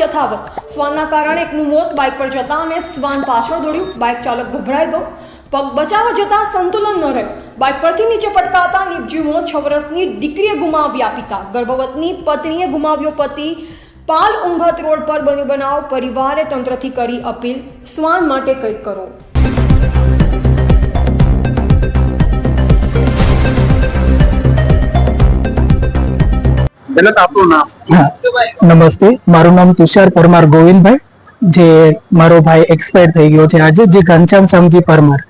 યથાવત શ્વાનના કારણે એકનું મોત બાઇક પર જતા અને શ્વાન પાછળ દોડ્યું. બાઇક ચાલક ગભરાઈ ગયો. પગ બચાવવા જતા સંતુલન ન રહ્યું. બાઇક પરથી નીચે પટકાતા નિપજ્યું મોત છ વર્ષની દીકરીએ ગુમાવ્યા પિતા. ગર્ભવતની પત્નીએ ગુમાવ્યો પતિ. પાલ ઉંઘત રોડ પર બન્યું બનાવ. પરિવારે તંત્રથી કરી અપીલ. શ્વાન માટે કંઈક કરો. નમસ્તે, મારું નામ તુષાર પરમાર ગોવિંદભાઈ. જે મારો ભાઈ એક્સપાયર થઈ ગયો છે આજે, જે ઘનશ્યામ શ્યામજી પરમાર.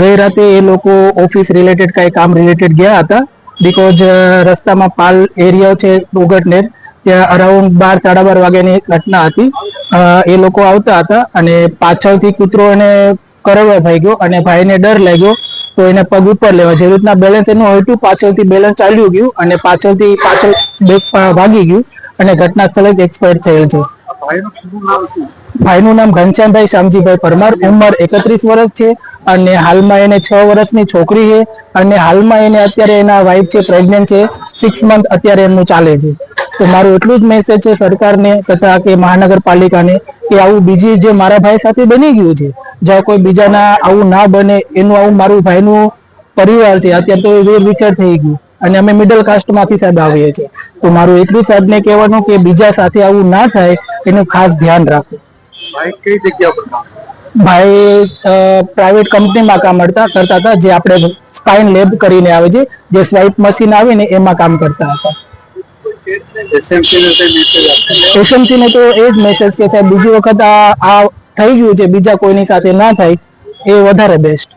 ગઈ રાતે એ લોકો ઓફિસ રિલેટેડ કાંઈ કામ રિલેટેડ ગયા હતા બીકોઝ રસ્તામાં પાલ એરિયા છે ડોગટનેર ત્યાં અરાઉન્ડ બાર, સાડા બાર વાગ્યાની ઘટના હતી. એ લોકો આવતા હતા અને પાછળથી કૂતરો એને કરડવા થઈ ગયો અને ભાઈને ડર લાગ્યો. તો એને પગ ઉપર લેવા. જે રીતના બેલેન્સ એનું હટ્યું પાછળથી બેલેન્સ ચાલ્યું ગયું અને પાછળથી પાછળ બેગ ભાગી ગયું અને ઘટના સ્થળે જ એક્સપાયર થયેલ છે. ભાઈનું નામ ઘનશ્યામભાઈ શ્યામજીભાઈ પરમાર. ઉંમર એકત્રીસ વર્ષ છે અને હાલમાં એને છ વર્ષની છોકરી છે અને હાલમાં એને અત્યારે એના વાઇફ છે પ્રેગ્નેન્ટ છે. સિક્સ મંથ અત્યારે એમનું ચાલે છે. તો મારું એટલું જ મેસેજ છે સરકારને તથા કે મહાનગરપાલિકાને કે આવું બીજી જે મારા ભાઈ સાથે બની ગયું છે જ્યાં કોઈ બીજાના આવું ના બને એનું આવું મારું ભાઈનું પરિવાર છે અત્યારે તો વેર વિખેર થઈ ગયું અને અમે મિડલ કાસ્ટમાંથી સાહેબ આવીએ છીએ. તો મારું એટલું સાહેબને કહેવાનું કે બીજા સાથે આવું ના થાય એનું ખાસ ધ્યાન રાખો ભાઈ કઈ જગ્યા પર ભાઈ પ્રાઇવેટ કંપનીમાં કામ કરતા કરતા હતા જે આપણે સ્પાઇન લેબ કરીને આવે છે જે સ્વાઇપ મશીન આવે ને એમાં કામ કરતા હતા. એસએમસી ને કઈ મેસેજ આપશે એસએમસી ને તો એ જ મેસેજ કે સાહેબ, બીજી વખત આ આ થઈ ગયું છે, બીજા કોઈની સાથે ના થાય, એ વધારે બેસ્ટ